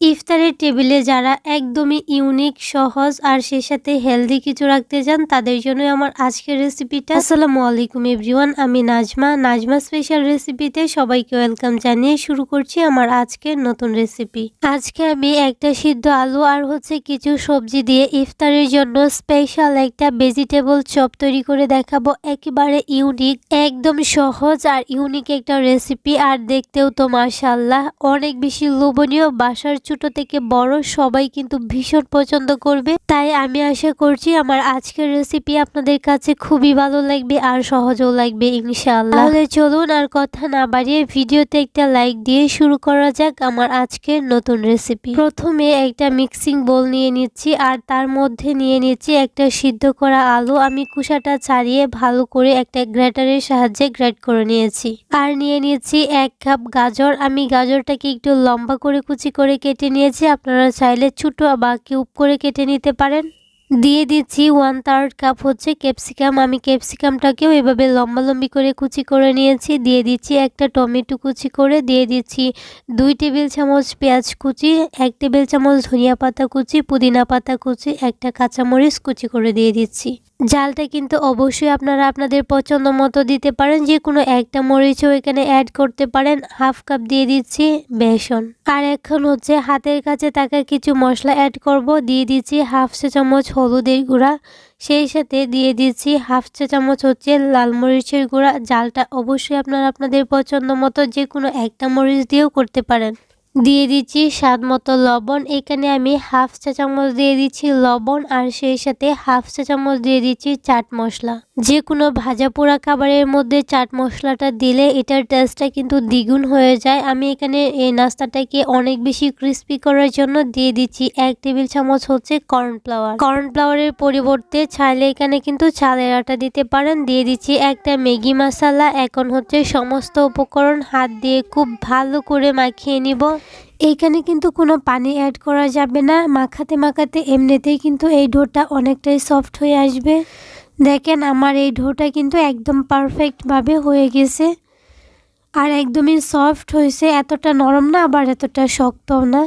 ইফতারের টেবিলে যারা একদমই ইউনিক, সহজ আর সে সাথে হেলদি কিছু রাখতে চান, তাদের জন্য আমার আজকের রেসিপিটা আসসালামু আলাইকুম এভরিওয়ান আমি নাজমা। নাজমা স্পেশাল রেসিপিতে সবাইকে ওয়েলকাম জানিয়ে শুরু করছি আমার আজকের নতুন রেসিপি আজকে আমি একটা সিদ্ধ আলু আর হচ্ছে কিছু সবজি দিয়ে ইফতারের জন্য স্পেশাল একটা ভেজিটেবল চপ তৈরি করে দেখাবো। একেবারে ইউনিক একদম সহজ আর ইউনিক একটা রেসিপি আর দেখতেও তো মাশাল্লাহ অনেক বেশি লোভনীয়, বাসার ছোট থেকে বড় সবাই কিন্তু ভীষণ পছন্দ করবে। তাই আমি আশা করছি আমার আজকের রেসিপি আপনাদের কাছে খুবই ভালো লাগবে আর সহজও লাগবে, ইনশাআল্লাহ। তাহলে চলুন আর কথা না বাড়িয়ে ভিডিওতে একটা লাইক দিয়ে শুরু করা যাক আমার আজকের নতুন রেসিপি প্রথমে একটা মিক্সিং বোল নিয়ে নিচ্ছি আর তার মধ্যে নিয়ে নিচ্ছি একটা সিদ্ধ করা আলু। আমি কুসাটা ছাড়িয়ে ভালো করে একটা গ্রেটারের সাহায্যে গ্রেট করে নিয়েছি। আর নিয়ে নিয়েছি এক কাপ গাজর। আমি গাজরটাকে একটু লম্বা করে কুচি করে কেটে নিয়েছি, আপনারা চাইলে ছোটো বা কিউব করে কেটে নিতে পারেন। দিয়ে দিচ্ছি ওয়ান থার্ড কাপ হচ্ছে ক্যাপসিকাম আমি ক্যাপসিকামটাকেও এভাবে লম্বা লম্বি করে কুচি করে নিয়েছি। দিয়ে দিচ্ছি একটা টমেটো কুচি করে, দিয়ে দিচ্ছি দুই টেবিল চামচ পেঁয়াজ কুচি, এক টেবিল চামচ ধনিয়া পাতা কুচি, পুদিনা পাতা কুচি, একটা কাঁচামরিচ কুচি করে দিয়ে দিচ্ছি। জালটা কিন্তু অবশ্যই আপনারা আপনাদের পছন্দ মতো দিতে পারেন। যে কোনো একটা মরিচও এখানে অ্যাড করতে পারেন। হাফ কাপ দিয়ে দিচ্ছি বেসন। আর এখন হচ্ছে হাতের কাছে থাকা কিছু মশলা অ্যাড করব। দিয়ে দিচ্ছি হাফ চা চামচ হলুদের গুঁড়া। সেই সাথে দিয়ে দিচ্ছি হাফ চা চামচ হচ্ছে লাল মরিচের গুঁড়া। জালটা অবশ্যই আপনারা আপনাদের পছন্দ মতো যে কোনো একটা মরিচ দিয়েও করতে পারেন। দিয়ে দিচ্ছি স্বাদ মতো লবণ। এখানে আমি হাফ চা চামচ দিয়ে দিচ্ছি লবণ আর সেই সাথে হাফ চা চামচ দিয়ে দিচ্ছি চাট মশলা। যে কোনো ভাজা পোড়া খাবারের মধ্যে চাট মশলাটা দিলে এটার টেস্টটা কিন্তু দ্বিগুণ হয়ে যায়। আমি এখানে এই নাস্তাটাকে অনেক বেশি ক্রিস্পি করার জন্য দিয়ে দিচ্ছি এক টেবিল চামচ হচ্ছে কর্নফ্লাওয়ার কর্নফ্লাওয়ারের পরিবর্তে চাইলে এখানে কিন্তু চালের আটা দিতে পারেন। দিয়ে দিচ্ছি একটা ম্যাগি মশলা। এখন হচ্ছে সমস্ত উপকরণ হাত দিয়ে খুব ভালো করে মাখিয়ে নিব। এইখানে কিন্তু কোনো পানি অ্যাড করা যাবে না। মাখাতে মাখাতে এমনিতেই কিন্তু এই ডোটা অনেকটাই সফট হয়ে আসবে। দেখেন আমার এই ডোটা কিন্তু একদম পারফেক্টভাবে হয়ে গেছে। আর একদমই সফট হয়েছে। এতটা নরম না, আবার এতটা শক্তও না।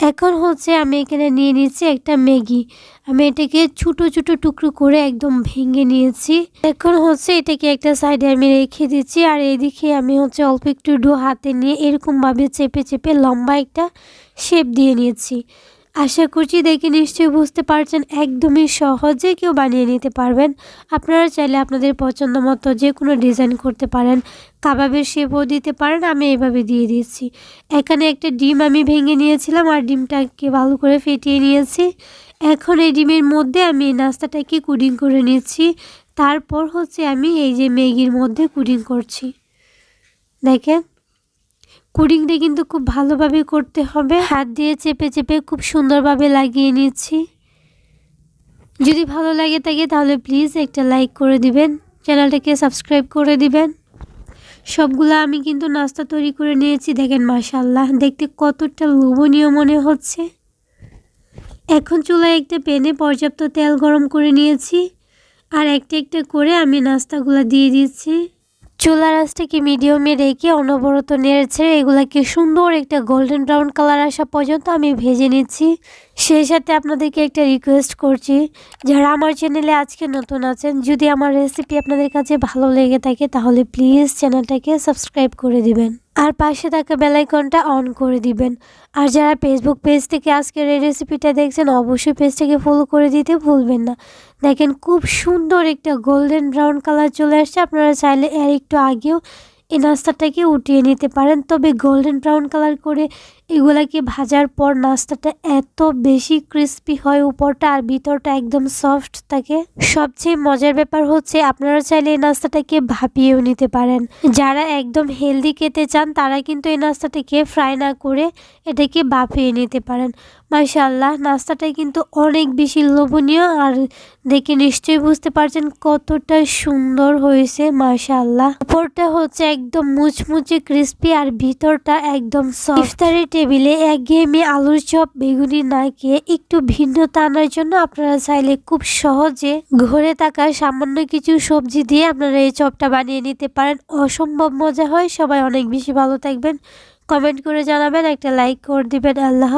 এখন হচ্ছে আমি এখানে নিয়ে নিয়েছি একটা ম্যাগি। আমি এটাকে ছোটো ছোটো টুকরো করে একদম ভেঙে নিয়েছি। এখন হচ্ছে এটাকে একটা সাইডে আমি রেখে দিচ্ছি আর এদিকে আমি হচ্ছে অল্প একটু ডো হাতে নিয়ে এরকমভাবে চেপে চেপে লম্বা একটা শেপ দিয়ে নিয়েছি। আশা করছি দেখে নিশ্চয়ই বুঝতে পারছেন, একদমই সহজে কেউ বানিয়ে নিতে পারবেন। আপনারা চাইলে আপনাদের পছন্দ মতো যে কোনো ডিজাইন করতে পারেন। কাবাবের শেপও দিতে পারেন, আমি এভাবে দিয়ে দিচ্ছি। এখানে একটা ডিম আমি ভেঙে নিয়েছিলাম, আর ডিমটাকে ভালো করে ফেটিয়ে নিয়েছি। এখন এই ডিমের মধ্যে আমি এই নাস্তাটাকে কুডিং করে নিচ্ছি। তারপর হচ্ছে আমি এই যে ম্যাগির মধ্যে কুডিং করছি। দেখেন। কুডিংটা কিন্তু খুব ভালোভাবে করতে হবে। হাত দিয়ে চেপে চেপে খুব সুন্দরভাবে লাগিয়ে নিচ্ছি যদি ভালো লাগে থাকে তাহলে প্লিজ একটা লাইক করে দিবেন, চ্যানেলটাকে সাবস্ক্রাইব করে দিবেন। সবগুলো আমি কিন্তু নাস্তা তৈরি করে নিয়েছি, দেখেন মাশাল্লাহ দেখতে কতটা লোভনীয় মনে হচ্ছে। এখন চুলায় একটা প্যানে পর্যাপ্ত তেল গরম করে নিয়েছি, আর একটা একটা করে আমি নাস্তাগুলো দিয়ে দিচ্ছি চুলা রাসটাকে মিডিয়ামে রেখে অনবরত নেড়েছে এগুলাকে সুন্দর একটা গোল্ডেন ব্রাউন কালার আসা পর্যন্ত আমি ভেজে নিচ্ছি। সেই সাথে আপনাদেরকে একটা রিকোয়েস্ট করছি। যারা আমার চ্যানেলে আজকে নতুন আছেন, যদি আমার রেসিপি আপনাদের কাছে ভালো লেগে থাকে, তাহলে প্লিজ চ্যানেলটাকে সাবস্ক্রাইব করে দিবেন। আর পাশে থাকা বেলাইকনটা অন করে দিবেন। আর যারা ফেসবুক পেজ থেকে আজকের এই রেসিপিটা দেখছেন, অবশ্যই পেজটাকে ফলো করে দিতে ভুলবেন না। দেখেন খুব সুন্দর একটা গোল্ডেন ব্রাউন কালার চলে আসছে। আপনারা চাইলে এর একটু আগেও এই নাস্তাটাকে উঠিয়ে নিতে পারেন। তবে গোল্ডেন ব্রাউন কালার করে এগুলাকে ভাজার পর নাস্তাটা এত বেশি ক্রিস্পি হয়, উপরটা আর ভিতরটা একদম সফট থাকে। সবচেয়ে মজার ব্যাপার হচ্ছে আপনারা চাইলে এই নাস্তাটাকে ভাপিয়েও নিতে পারেন। যারা একদম হেলদি খেতে চান, তারা কিন্তু এই নাস্তাটাকে ফ্রাই না করে এটাকে ভাপিয়ে নিতে পারেন। মাশাল্লাহ নাস্তাটা কিন্তু অনেক বেশি লোভনীয় আর দেখে নিশ্চয়ই বুঝতে পারছেন কতটা সুন্দর হয়েছে মাশাল্লাহ উপরটা হচ্ছে একদম মুচমুচে ক্রিস্পি আর ভিতরটা একদম সফট ইফতারের টেবিলে একঘেয়েমি আলুর চপ, বেগুনি না খেয়ে একটু ভিন্নতা আনার জন্য আপনারা চাইলে খুব সহজে ঘরে থাকা সামান্য কিছু সবজি দিয়ে আপনারা এই চপটা বানিয়ে নিতে পারেন। অসম্ভব মজা হয়। সবাই অনেক বেশি ভালো থাকবেন। কমেন্ট করে জানাবেন, একটা লাইক করে দিবেন। আল্লাহ।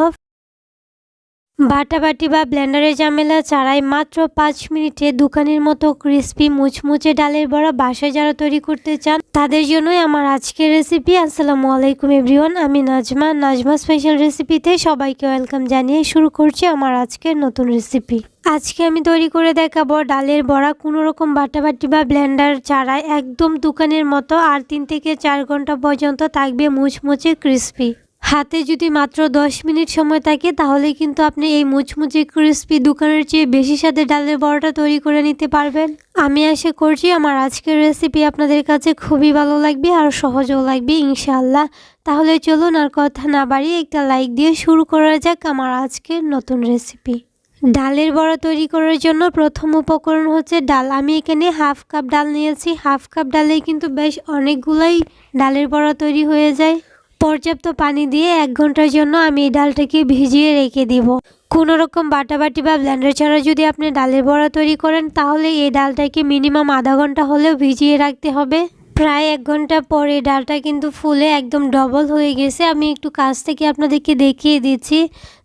বাটাবাটি বা ব্লেন্ডারের ঝামেলা ছাড়াই মাত্র পাঁচ মিনিটে দোকানের মতো ক্রিস্পি মুচমুচে ডালের বড়া বাসায় যারা তৈরি করতে চান, তাদের জন্যই আমার আজকের রেসিপি আসসালামু আলাইকুম এভরিওয়ান আমি নাজমা। নাজমা স্পেশাল রেসিপিতে সবাইকে ওয়েলকাম জানিয়ে শুরু করছি আমার আজকের নতুন রেসিপি আজকে আমি তৈরি করে দেখাবো ডালের বড়া কোনো রকম বাটাবাটি বা ব্লেন্ডার ছাড়াই একদম দোকানের মতো, আর তিন থেকে চার ঘণ্টা পর্যন্ত থাকবে মুচমুচে ক্রিস্পি হাতে যদি মাত্র দশ মিনিট সময় থাকে, তাহলে কিন্তু আপনি এই মুচমুচে ক্রিস্পি দোকানের চেয়ে বেশি সাথে ডালের বড়াটা তৈরি করে নিতে পারবেন। আমি আশা করছি আমার আজকের রেসিপি আপনাদের কাছে খুবই ভালো লাগবে আর সহজও লাগবে, ইনশাআল্লাহ। তাহলে চলুন আর কথা না বাড়িয়ে একটা লাইক দিয়ে শুরু করা যাক আমার আজকের নতুন রেসিপি ডালের বড়া তৈরি করার জন্য প্রথম উপকরণ হচ্ছে ডাল। আমি এখানে হাফ কাপ ডাল নিয়েছি। হাফ কাপ ডালে কিন্তু বেশ অনেকগুলাই ডালের বড়া তৈরি হয়ে যায়। পর্যাপ্ত পানি দিয়ে এক ঘণ্টার জন্য আমি এই ডালটাকে ভিজিয়ে রেখে দিব। কোনো রকম বাটাবাটি বা ব্লেন্ডার ছাড়া যদি আপনি ডালের বড়া তৈরি করেন, তাহলে এই ডালটাকে মিনিমাম আধা ঘণ্টা হলেও ভিজিয়ে রাখতে হবে। প্রায় এক ঘণ্টা পরে ডালটা কিন্তু ফুলে একদম ডবল হয়ে গেছে। আমি একটু কাছ থেকে আপনাদেরকে দেখিয়ে দিচ্ছি।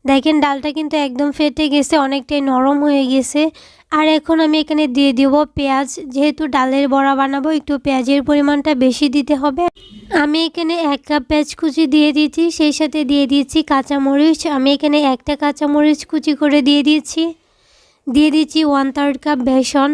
দেখেন, ডালটা কিন্তু একদম ফেটে গেছে, অনেকটাই নরম হয়ে গেছে। আর এখন আমি এখানে দিয়ে দিব পেঁয়াজ। যেহেতু ডালের বড়া বানাবো, একটু পেঁয়াজের পরিমাণটা বেশি দিতে হবে। আমি এখানে এক কাপ পেঁয়াজ কুচি দিয়ে দিয়েছি, সেই সাথে দিয়ে দিয়েছি কাঁচামরিচ। আমি এখানে একটা কাঁচামরিচ কুচি করে দিয়ে দিয়েছি। দিয়ে দিচ্ছি ওয়ান থার্ড কাপ বেসন।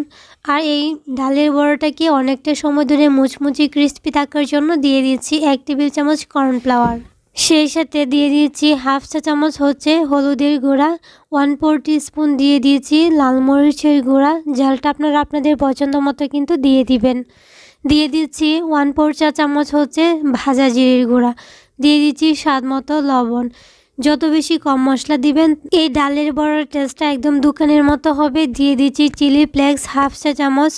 আর এই ডালের বড়াটাকে অনেকটা সময় ধরে মুচমুচি ক্রিস্পি থাকার জন্য দিয়ে দিচ্ছি এক টেবিল চামচ কর্নফ্লাওয়ার সেই সাথে দিয়ে দিয়েছি হাফ চা চামচ হচ্ছে হলুদের গুঁড়া ওয়ান ফোর স্পুন দিয়ে দিয়েছি লাল মরিচের গুঁড়া, ঝালটা আপনারা আপনাদের পছন্দ মতো কিন্তু দিয়ে দিবেন। দিয়ে দিচ্ছি ওয়ান ফোর চা চামচ হচ্ছে ভাজা জিরির গুঁড়া, দিয়ে দিচ্ছি স্বাদ মতো লবণ। যত বেশি কম মশলা দিবেন, এই ডালের বড়ার টেস্টটা একদম দোকানের মতো হবে। দিয়ে দিচ্ছি চিলি ফ্লেক্স, হাফ চা চামচ।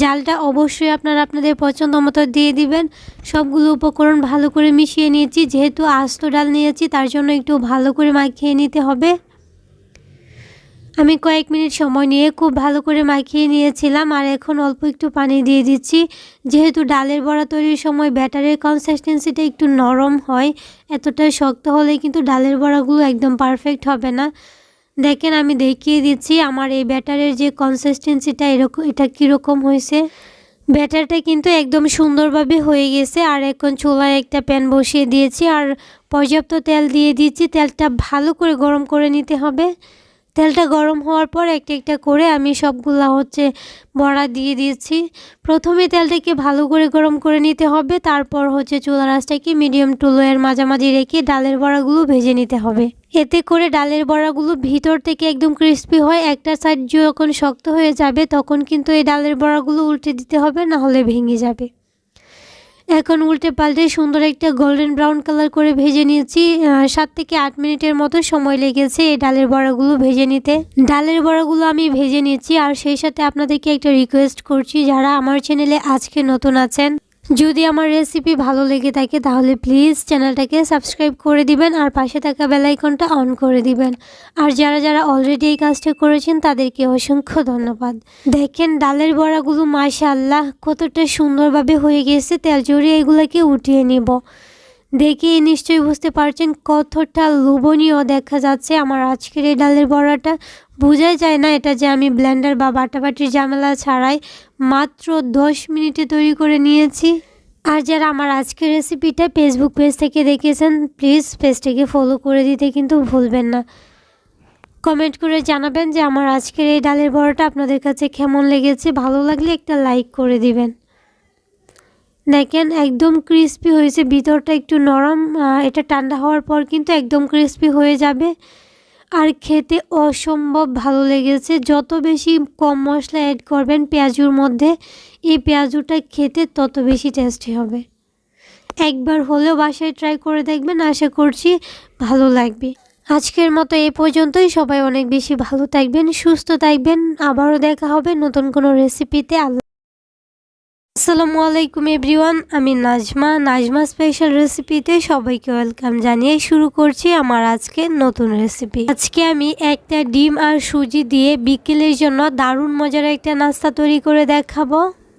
জালটা অবশ্যই আপনারা আপনাদের পছন্দ মতো দিয়ে দিবেন। সবগুলো উপকরণ ভালো করে মিশিয়ে নিয়েছি। যেহেতু আস্ত ডাল নিয়েছি, তার জন্য একটু ভালো করে মাখিয়ে নিতে হবে। আমি কয়েক মিনিট সময় নিয়ে খুব ভালো করে মাখিয়ে নিয়েছিলাম আর এখন অল্প একটু পানি দিয়ে দিচ্ছি। যেহেতু ডালের বড়া তৈরির সময় ব্যাটারের কনসিস্টেন্সিটা একটু নরম হয়, এতটা শক্ত হলে কিন্তু ডালের বড়াগুলো একদম পারফেক্ট হবে না। দেখেন আমি দেখিয়ে দিচ্ছি আমার এই ব্যাটারের যে কনসিস্টেন্সিটা এরকম এটা কীরকম হয়েছে। ব্যাটারটা কিন্তু একদম সুন্দরভাবে হয়ে গেছে আর এখন চুলায় একটা প্যান বসিয়ে দিয়েছি আর পর্যাপ্ত তেল দিয়ে দিচ্ছি। তেলটা ভালো করে গরম করে নিতে হবে। তেলটা গরম হওয়ার পর একটা একটা করে আমি সবগুলা হচ্ছে বড়া দিয়ে দিয়েছি। প্রথমে তেলটাকে ভালো করে গরম করে নিতে হবে, তারপর হচ্ছে চুলা রাসটাকে মিডিয়াম টু লোয়ের মাঝামাঝি রেখে ডালের বড়াগুলো ভেজে নিতে হবে। এতে করে ডালের বড়াগুলো ভিতর থেকে একদম ক্রিস্পি হয়, একটা সাইড যখন শক্ত হয়ে যাবে তখন কিন্তু এই ডালের বড়াগুলো উল্টে দিতে হবে না হলে ভেঙে যাবে। এখন উল্টে পাল্টে সুন্দর একটা গোল্ডেন ব্রাউন কালার করে ভেজে নিয়েছি। সাত থেকে আট মিনিটের মতো সময় লেগেছে এই ডালের বড়াগুলো ভেজে নিতে। ডালের বড়াগুলো আমি ভেজে নিয়েছি আর সেই সাথে আপনাদেরকে একটা রিকোয়েস্ট করছি যারা আমার চ্যানেলে আজকে নতুন আছেন। যদি আমার রেসিপি ভালো লেগে থাকে, তাহলে প্লিজ চ্যানেলটাকে সাবস্ক্রাইব করে দিবেন আর পাশে থাকা বেলাইকনটা অন করে দিবেন। আর যারা যারা অলরেডি এই কাজটা করেছেন, তাদেরকে অসংখ্য ধন্যবাদ। দেখেন, ডালের বড়াগুলো মাশাআল্লাহ, কতটা সুন্দরভাবে হয়ে গেছে তেল জড়িয়ে এগুলোকে উঠিয়ে নিব। দেখে নিশ্চয়ই বুঝতে পারছেন কতটা লোভনীয় দেখা যাচ্ছে আমার আজকের এই ডালের বড়াটা। বোঝাই যায় না এটা যে আমি ব্লেন্ডার বা বাটাবাটির ঝামেলা ছাড়াই মাত্র দশ মিনিটে তৈরি করে নিয়েছি। আর যারা আমার আজকের রেসিপিটা ফেসবুক পেজ থেকে দেখেছেন প্লিজ পেজটাকে ফলো করে দিতে কিন্তু ভুলবেন না। কমেন্ট করে জানাবেন যে আমার আজকের এই ডালের বড়াটা আপনাদের কাছে কেমন লেগেছে। ভালো লাগলে একটা লাইক করে দিবেন। দেখেন, একদম ক্রিস্পি হয়েছে। ভিতরটা একটু নরম এটা ঠান্ডা হওয়ার পর কিন্তু একদম ক্রিস্পি হয়ে যাবে। আর খেতে অসম্ভব ভালো লেগেছে। যত বেশি কম মশলা অ্যাড করবেন পেঁয়াজুর মধ্যে, এই পেঁয়াজুটা খেতে তত বেশি টেস্টি হবে। একবার হলেও বাসায় ট্রাই করে দেখবেন, আশা করছি ভালো লাগবে। আজকের মতো এ পর্যন্তই। সবাই অনেক বেশি ভালো থাকবেন, সুস্থ থাকবেন। আবারও দেখা হবে নতুন কোনো রেসিপিতে আল্লাহ আসসালামু আলাইকুম এভরিওয়ান, আমি নাজমা। নাজমা স্পেশাল রেসিপিতে সবাইকে ওয়েলকাম জানিয়ে শুরু করছি আমার আজকে নতুন রেসিপি আজকে আমি একটা ডিম আর সুজি দিয়ে বিকেলের জন্য দারুণ মজার একটা নাস্তা তৈরি করে দেখাবো।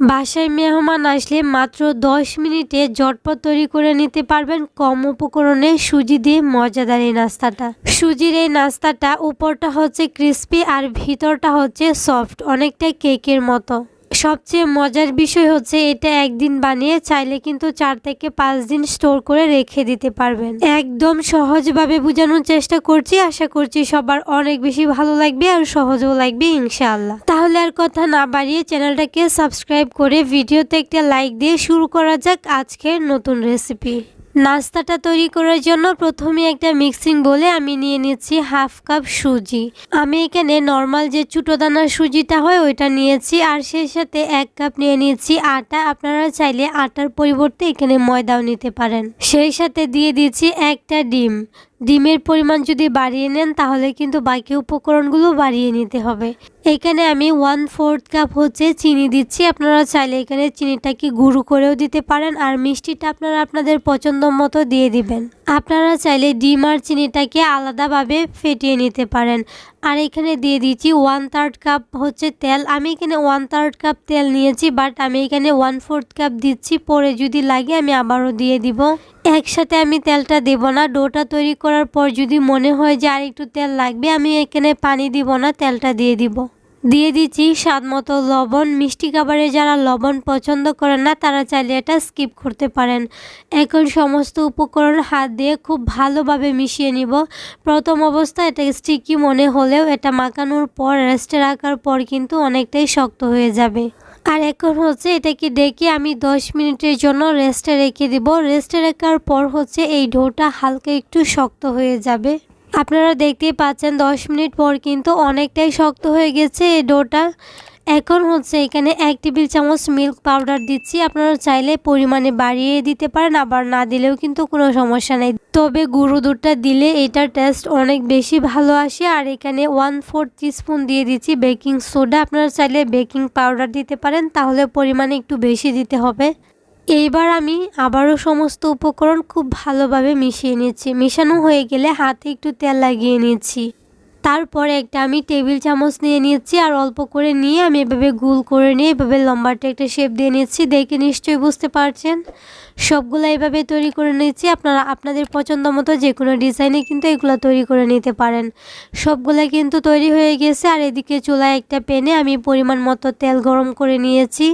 বাসায় মেহমান আসলে মাত্র দশ মিনিটে ঝটপট তৈরি করে নিতে পারবেন কম উপকরণে সুজি দিয়ে মজাদার এই নাস্তাটা। সুজির এই নাস্তাটা উপরটা হচ্ছে ক্রিস্পি আর ভিতরটা হচ্ছে সফট অনেকটা কেকের মতো। সবচেয়ে মজার বিষয় হচ্ছে এটা একদিন বানিয়ে চাইলে কিন্তু চার থেকে পাঁচ দিন স্টোর করে রেখে দিতে পারবেন। একদম সহজভাবে বোঝানোর চেষ্টা করছি, আশা করছি সবার অনেক বেশি ভালো লাগবে আর সহজও লাগবে ইনশাআল্লাহ। তাহলে আর কথা না বাড়িয়ে চ্যানেলটাকে সাবস্ক্রাইব করে ভিডিওতে একটা লাইক দিয়ে শুরু করা যাক আজকের নতুন রেসিপি। নাস্তাটা তৈরি করার জন্য প্রথমে একটা মিক্সিং বলে আমি নিয়ে নিচ্ছি হাফ কাপ সুজি। আমি এখানে নর্মাল যে চুটো দানার সুজিটা হয় ওইটা নিয়েছি আর সেই সাথে এক কাপ নিয়ে নিচ্ছি আটা। আপনারা চাইলে আটার পরিবর্তে এখানে ময়দাও নিতে পারেন। সেই সাথে দিয়ে দিচ্ছি একটা ডিম। ডিমের পরিমাণ যদি বাড়িয়ে নেন, তাহলে কিন্তু বাকি উপকরণগুলো বাড়িয়ে নিতে হবে। এখানে আমি ওয়ান ফোর্থ কাপ হচ্ছে চিনি দিচ্ছি। আপনারা চাইলে এখানে চিনিটাকে গুঁড়ো করেও দিতে পারেন আর মিষ্টিটা আপনারা আপনাদের পছন্দ মতো দিয়ে দিবেন। আপনারা চাইলে ডিম আর চিনিটাকে আলাদাভাবে ফেটিয়ে নিতে পারেন। আর এখানে দিয়ে দিচ্ছি ওয়ান থার্ড কাপ হচ্ছে তেল। আমি এখানে ওয়ান থার্ড কাপ তেল নিয়েছি বাট আমি এখানে ওয়ান ফোর্থ কাপ দিচ্ছি। পরে যদি লাগে আমি আবারও দিয়ে দিব। একসাথে আমি তেলটা দেব না। ডোটা তৈরি করার পর যদি মনে হয় যে আর একটু তেল লাগবে, আমি এখানে পানি দিব না, তেলটা দিয়ে দিব। দিয়ে দিচ্ছি স্বাদ মতো লবণ। মিষ্টি খাবারে যারা লবণ পছন্দ করেন না, তারা চাইলে এটা স্কিপ করতে পারেন। এখন সমস্ত উপকরণ হাত দিয়ে খুব ভালোভাবে মিশিয়ে নিব। প্রথম অবস্থা এটা স্টিকি মনে হলেও এটা মাখানোর পর, রেস্টে রাখার পর কিন্তু অনেকটাই শক্ত হয়ে যাবে। আর এখন হচ্ছে এটাকে ডেকে আমি 10 মিনিটের জন্য রেস্টে রেখে দিব। রেস্টে রাখার পর হচ্ছে এই ঢোটা হালকা একটু শক্ত হয়ে যাবে। আপনারা দেখতেই পাচ্ছেন 10 মিনিট পর কিন্তু অনেকটাই শক্ত হয়ে গেছে এই ডোটা। এখন হচ্ছে এখানে এক টেবিল চামচ মিল্ক পাউডার দিচ্ছি। আপনারা চাইলে পরিমাণে বাড়িয়ে দিতে পারেন, আবার না দিলেও কিন্তু কোনো সমস্যা নেই। তবে গুঁড়ো দুধটা দিলে এটার টেস্ট অনেক বেশি ভালো আসে। আর এখানে ওয়ান ফোর স্পুন দিয়ে দিচ্ছি বেকিং সোডা আপনারা চাইলে বেকিং পাউডার দিতে পারেন, তাহলে পরিমাণে একটু বেশি দিতে হবে। এইবার আমি আবারও সমস্ত উপকরণ খুব ভালোভাবে মিশিয়ে নিচ্ছি। মেশানো হয়ে গেলে হাতে একটু তেল লাগিয়ে নিচ্ছি। তারপরে একটা আমি টেবিল চামচ নিয়ে নিচ্ছি আর অল্প করে নিয়ে আমি এভাবে গুল করে নিয়ে এভাবে লম্বাটা একটা শেপ দিয়ে নিচ্ছি দেখে নিশ্চয়ই বুঝতে পারছেন। সবগুলো এভাবে তৈরি করে নিচ্ছি আপনারা, আপনাদের পছন্দ মতো যে কোনো ডিজাইনে কিন্তু এগুলো তৈরি করে নিতে পারেন। সবগুলো কিন্তু তৈরি হয়ে গেছে আর এদিকে চুলায় একটা পেনে আমি পরিমাণ মতো তেল গরম করে নিয়েছি।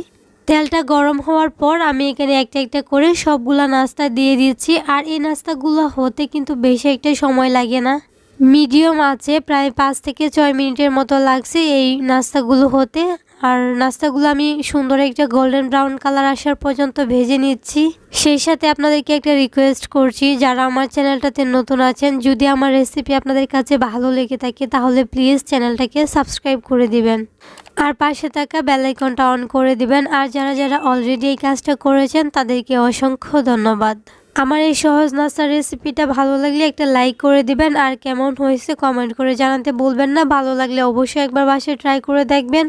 তেলটা গরম হওয়ার পর আমি এখানে একটা একটা করে সবগুলা নাস্তা দিয়ে দিচ্ছি আর এই নাস্তাগুলো হতে কিন্তু বেশি একটা সময় লাগে না। মিডিয়াম আছে, প্রায় পাঁচ থেকে ছয় মিনিটের মতো লাগছে এই নাস্তাগুলো হতে। আর নাস্তাগুলো আমি সুন্দর একটা গোল্ডেন ব্রাউন কালার আসার পর্যন্ত ভেজে নিচ্ছি। সেই সাথে আপনাদেরকে একটা রিকোয়েস্ট করছি, যারা আমার চ্যানেলটাতে নতুন আছেন, যদি আমার রেসিপি আপনাদের কাছে ভালো লেগে থাকে, তাহলে প্লিজ চ্যানেলটাকে সাবস্ক্রাইব করে দিবেন। আর পাশে থাকা বেলাইকনটা অন করে দিবেন। আর যারা যারা অলরেডি এই কাজটা করেছেন, তাদেরকে অসংখ্য ধন্যবাদ। আমার এই সহজ নাস্তার রেসিপিটা ভালো লাগলে একটা লাইক করে দিবেন। আর কেমন হয়েছে কমেন্ট করে জানাতে বলবেন না। ভালো লাগলে অবশ্যই একবার বাসায় ট্রাই করে দেখবেন।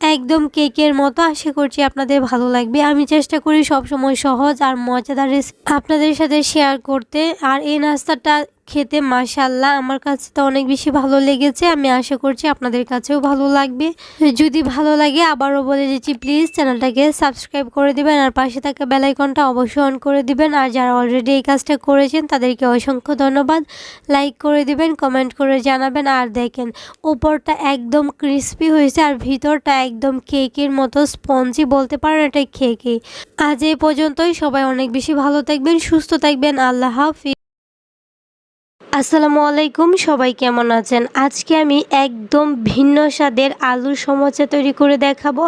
একদম কেকের মতো আশা করছি আপনাদের ভালো লাগবে। আমি চেষ্টা করি সবসময় সহজ আর মজাদার রেসিপি আপনাদের সাথে শেয়ার করতে। আর এই নাস্তাটা খেতে মাশাল্লাহ আমার কাছে তো অনেক বেশি ভালো লেগেছে। আমি আশা করছি আপনাদের কাছেও ভালো লাগবে। যদি ভালো লাগে, আবারও বলে দিচ্ছি প্লিজ চ্যানেলটাকে সাবস্ক্রাইব করে দিবেন আর পাশে থাকা বেলাইকনটা অবশ্যই অন করে দিবেন। আর যারা অলরেডি এই কাজটা করেছেন, তাদেরকে অসংখ্য ধন্যবাদ। লাইক করে দিবেন কমেন্ট করে জানাবেন। আর দেখেন, উপরটা একদম ক্রিস্পি হয়েছে আর ভিতরটা একদম কেকের মতো স্পঞ্জি বলতে পারেন এটা কেকে আজ এই পর্যন্তই। সবাই অনেক বেশি ভালো থাকবেন, সুস্থ থাকবেন। আল্লাহ হাফিজ। আসসালামু আলাইকুম, সবাই কেমন আছেন? আজকে আমি একদম ভিন্ন স্বাদের আলুর সমোচা তৈরি করে দেখাবো।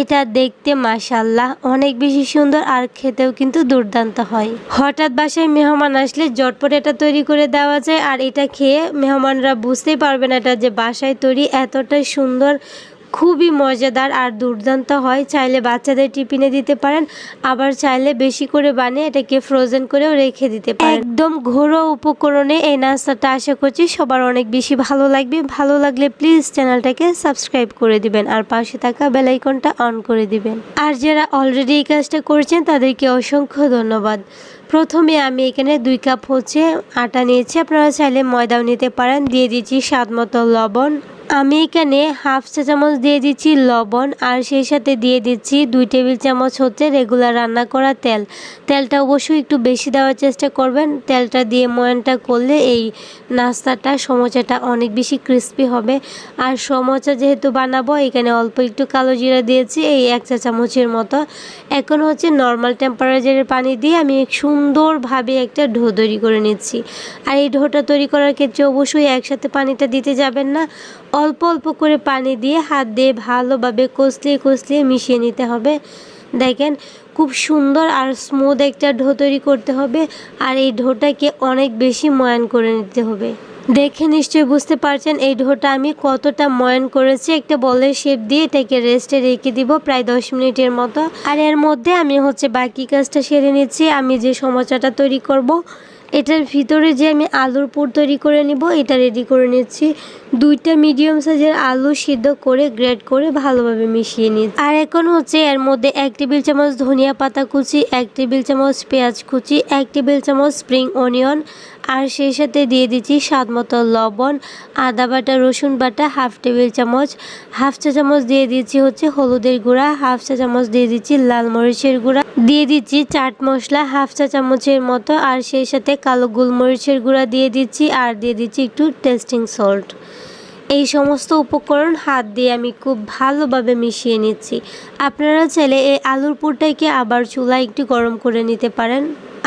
এটা দেখতে মাসাল্লাহ অনেক বেশি সুন্দর আর খেতেও কিন্তু দুর্দান্ত হয়। হঠাৎ বাসায় মেহমান আসলে জটপট এটা তৈরি করে দেওয়া যায় আর এটা খেয়ে মেহমানরা বুঝতেই পারবে না এটা যে বাসায় তৈরি এতটাই সুন্দর খুবই মজাদার আর দুর্দান্ত হয়। চাইলে বাচ্চাদের টিফিনে দিতে পারেন, আবার চাইলে বেশি করে বানিয়ে এটাকে ফ্রোজেন করেও রেখে দিতে পারেন। একদম ঘরোয়া উপকরণে এই নাস্তাটা আশা করছি সবার অনেক বেশি ভালো লাগবে। ভালো লাগলে প্লিজ চ্যানেলটাকে সাবস্ক্রাইব করে দিবেন আর পাশে থাকা বেলাইকনটা অন করে দিবেন। আর যারা অলরেডি এই কাজটা করছেন, তাদেরকে অসংখ্য ধন্যবাদ। প্রথমে আমি এখানে দুই কাপ হচ্ছে আটা নিয়েছি। আপনারা চাইলে ময়দাও নিতে পারেন। দিয়ে দিচ্ছি স্বাদ মতো লবণ। আমি এখানে হাফ চা চামচ দিয়ে দিচ্ছি লবণ আর সেই সাথে দিয়ে দিচ্ছি দুই টেবিল চামচ হচ্ছে রেগুলার রান্না করা তেল। তেলটা অবশ্যই একটু বেশি দেওয়ার চেষ্টা করবেন। তেলটা দিয়ে ময়ানটা করলে এই নাস্তাটা, সমোচাটা অনেক বেশি ক্রিস্পি হবে। আর সমোচা যেহেতু বানাবো, এখানে অল্প একটু কালো জিরা দিয়েছি, এই এক চা চামচের মতো। এখন হচ্ছে নর্মাল টেম্পারেচারের পানি দিয়ে আমি সুন্দরভাবে একটা ঢো তৈরি করে নিচ্ছি। আর এই ঢোটা তৈরি করার ক্ষেত্রে অবশ্যই একসাথে পানিটা দিতে যাবেন না। অল্প অল্প করে পানি দিয়ে হাত দিয়ে ভালোভাবে কষলিয়ে কষলিয়ে মিশিয়ে নিতে হবে। দেখেন, খুব সুন্দর আর স্মুথ একটা ঢো তৈরি করতে হবে আর এই ঢোটাকে অনেক বেশি ময়ান করে নিতে হবে। দেখে নিশ্চয়ই বুঝতে পারছেন এই ঢোটা আমি কতটা ময়ান করেছি। একটা বলের শেপ দিয়ে এটাকে রেস্টে রেখে দিব প্রায় দশ মিনিটের মতো। আর এর মধ্যে আমি হচ্ছে বাকি কাজটা সেরে নিচ্ছি। আমি যে সমস্যাটা তৈরি করব। এটার ভিতরে যে আমি আলুর পুর তৈরি করে নিব, এটা রেডি করে নিচ্ছি। দুইটা মিডিয়াম সাইজের আলু সিদ্ধ করে গ্রেড করে ভালোভাবে মিশিয়ে নিচ্ছি। আর এখন হচ্ছে এর মধ্যে এক টেবিল চামচ ধনিয়া পাতা কুচি, এক টেবিল চামচ পেঁয়াজ কুচি, এক টেবিল চামচ স্প্রিং অনিয়ন আর সেই সাথে দিয়ে দিচ্ছি স্বাদ মতো লবণ, আদা বাটা, রসুন বাটা, হাফ টেবিল চামচ। হাফ চা চামচ দিয়ে দিচ্ছি হচ্ছে হলুদের গুঁড়া, হাফ চা চামচ দিয়ে দিচ্ছি লাল মরিচের গুঁড়া। দিয়ে দিচ্ছি চাট মশলা হাফ চা চামচের মতো আর সেই সাথে কালো গোলমরিচের গুঁড়া দিয়ে দিচ্ছি আর দিয়ে দিচ্ছি একটু টেস্টিং সল্ট এই সমস্ত উপকরণ হাত দিয়ে আমি খুব ভালোভাবে মিশিয়ে নিচ্ছি। আপনারা চাইলে এই আলুর পুরটাকে আবার চুলা একটু গরম করে নিতে পারেন।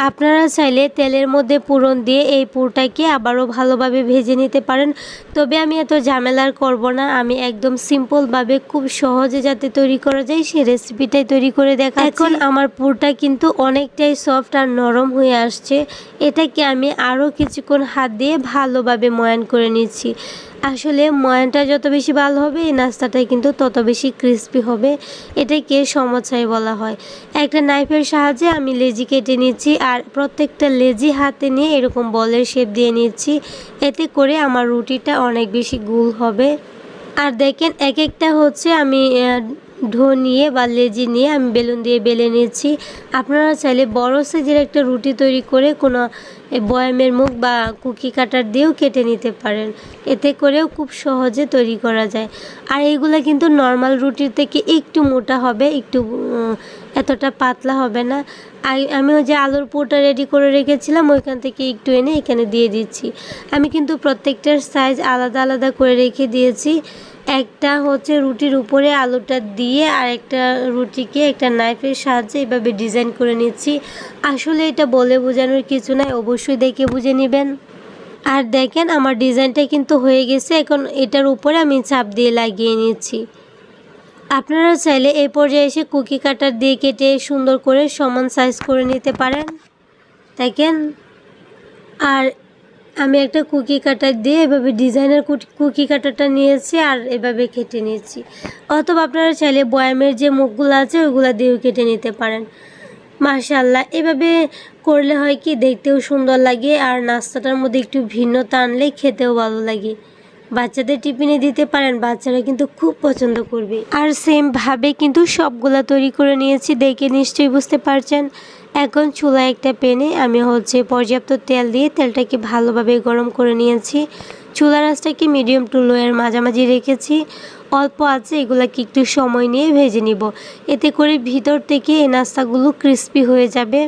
আপনারা চাইলে তেলের মধ্যে পূরণ দিয়ে এই পুরটাকে আবারও ভালোভাবে ভেজে নিতে পারেন। তবে আমি এত ঝামেলার করব না, আমি একদম সিম্পলভাবে খুব সহজে যাতে তৈরি করা যায় সেই রেসিপিটাই তৈরি করে দেখা এখন আমার পুরটা কিন্তু অনেকটাই সফট আর নরম হয়ে আসছে। এটাকে আমি আরও কিছুক্ষণ হাত দিয়ে ভালোভাবে ময়ান করে নিচ্ছি। আসলে ময়ানটা যত বেশি ভালো হবে, এই নাস্তাটাই কিন্তু তত বেশি ক্রিস্পি হবে, এটাকে সমচাই বলা হয়। একটা নাইফের সাহায্যে আমি লেজি কেটে নিচ্ছি আর প্রত্যেকটা লেজি হাতে নিয়ে এরকম বলের শেপ দিয়ে নিচ্ছি, এতে করে আমার রুটিটা অনেক বেশি গুল হবে। আর দেখেন এক একটা হচ্ছে আমি ঢো নিয়ে বা লেজি নিয়ে আমি বেলুন দিয়ে বেলে নিচ্ছি। আপনারা চাইলে বড় সাইজের একটা রুটি তৈরি করে কোনো বয়ামের মুখ বা কুকি কাটার দিয়েও কেটে নিতে পারেন। এতে করেও খুব সহজে তৈরি করা যায়। আর এইগুলো কিন্তু নর্মাল রুটির থেকে একটু মোটা হবে, একটু এতটা পাতলা হবে না। আমি ওই যে আলুর পোটা রেডি করে রেখেছিলাম, ওইখান থেকে একটু এনে এখানে দিয়ে দিচ্ছি। আমি কিন্তু প্রত্যেকটার সাইজ আলাদা আলাদা করে রেখে দিয়েছি। একটা হচ্ছে রুটির উপরে আলুটা দিয়ে আর একটা রুটিকে একটা নাইফের সাহায্যে এভাবে ডিজাইন করে নিচ্ছি। আসলে এটা বলে বোঝানোর কিছু নাই, অবশ্যই দেখে বুঝে নেবেন। আর দেখেন আমার ডিজাইনটা কিন্তু হয়ে গেছে, এখন এটার উপরে আমি চাপ দিয়ে লাগিয়ে নিচ্ছি। আপনারা চাইলে এই পর্যায়ে এসে কুকি কাটার দিয়ে কেটে সুন্দর করে সমান সাইজ করে নিতে পারেন। দেখেন, আর আমি একটা কুকি কাটার দিয়ে এভাবে ডিজাইনের কুকি কাটারটা নিয়েছি আর এভাবে কেটে নিয়েছি অথবা আপনারা চাইলে বয়ামের যে মুখগুলো আছে ওইগুলো দিয়েও কেটে নিতে পারেন। মাশাল্লাহ এভাবে করলে হয় কি দেখতেও সুন্দর লাগে আর নাস্তাটার মধ্যে একটু ভিন্নতা আনলে খেতেও ভালো লাগে। বাচ্চাদের টিফিনে দিতে পারেন, বাচ্চারা কিন্তু খুব পছন্দ করবে। আর সেমভাবে কিন্তু সবগুলা তৈরি করে নিয়েছি, দেখে নিশ্চয়ই বুঝতে পারছেন। এখন চুলা একটা পেনে আমি হচ্ছে পর্যাপ্ত তেল দিয়ে তেলটাকে ভালোভাবে গরম করে নিয়েছি। চুলা রাসটাকে মিডিয়াম টু লোয়ের মাঝামাঝি রেখেছি। অল্প আছে, এগুলাকে একটু সময় নিয়ে ভেজে নিব। এতে করে ভিতর থেকে এই নাস্তাগুলো ক্রিস্পি হয়ে যাবে।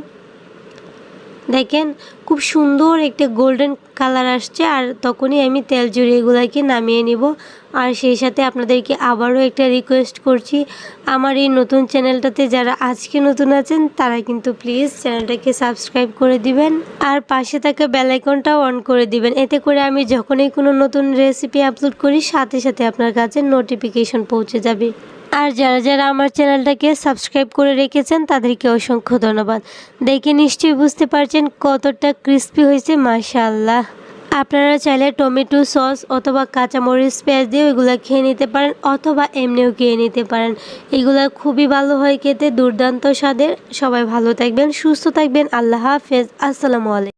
দেখেন খুব সুন্দর একটা গোল্ডেন কালার আসছে আর তখনই আমি তেল জড়িয়ে এগুলাকে নামিয়ে নিব। আর সেই সাথে আপনাদেরকে আবারও একটা রিকোয়েস্ট করছি, আমার এই নতুন চ্যানেলটাতে যারা আজকে নতুন আছেন, তারা কিন্তু প্লিজ চ্যানেলটাকে সাবস্ক্রাইব করে দিবেন আর পাশে থাকা বেলাইকনটাও অন করে দিবেন। এতে করে আমি যখনই কোনো নতুন রেসিপি আপলোড করি, সাথে সাথে আপনার কাছে নোটিফিকেশন পৌঁছে যাবে। আর যারা যারা আমার চ্যানেলটাকে সাবস্ক্রাইব করে রেখেছেন, তাদেরকে অসংখ্য ধন্যবাদ। দেখে নিশ্চয়ই বুঝতে পারছেন কতটা ক্রিস্পি হয়েছে মাশাল্লাহ আপনারা চাইলে টমেটো সস অথবা কাঁচামরিচ পেঁয়াজ দিয়ে ওইগুলো খেয়ে নিতে পারেন, অথবা এমনিও খেয়ে নিতে পারেন। এগুলো খুবই ভালো হয় খেতে, দুর্দান্ত স্বাদের। সবাই ভালো থাকবেন, সুস্থ থাকবেন। আল্লাহ হাফেজ। আসসালামু আলাইকুম।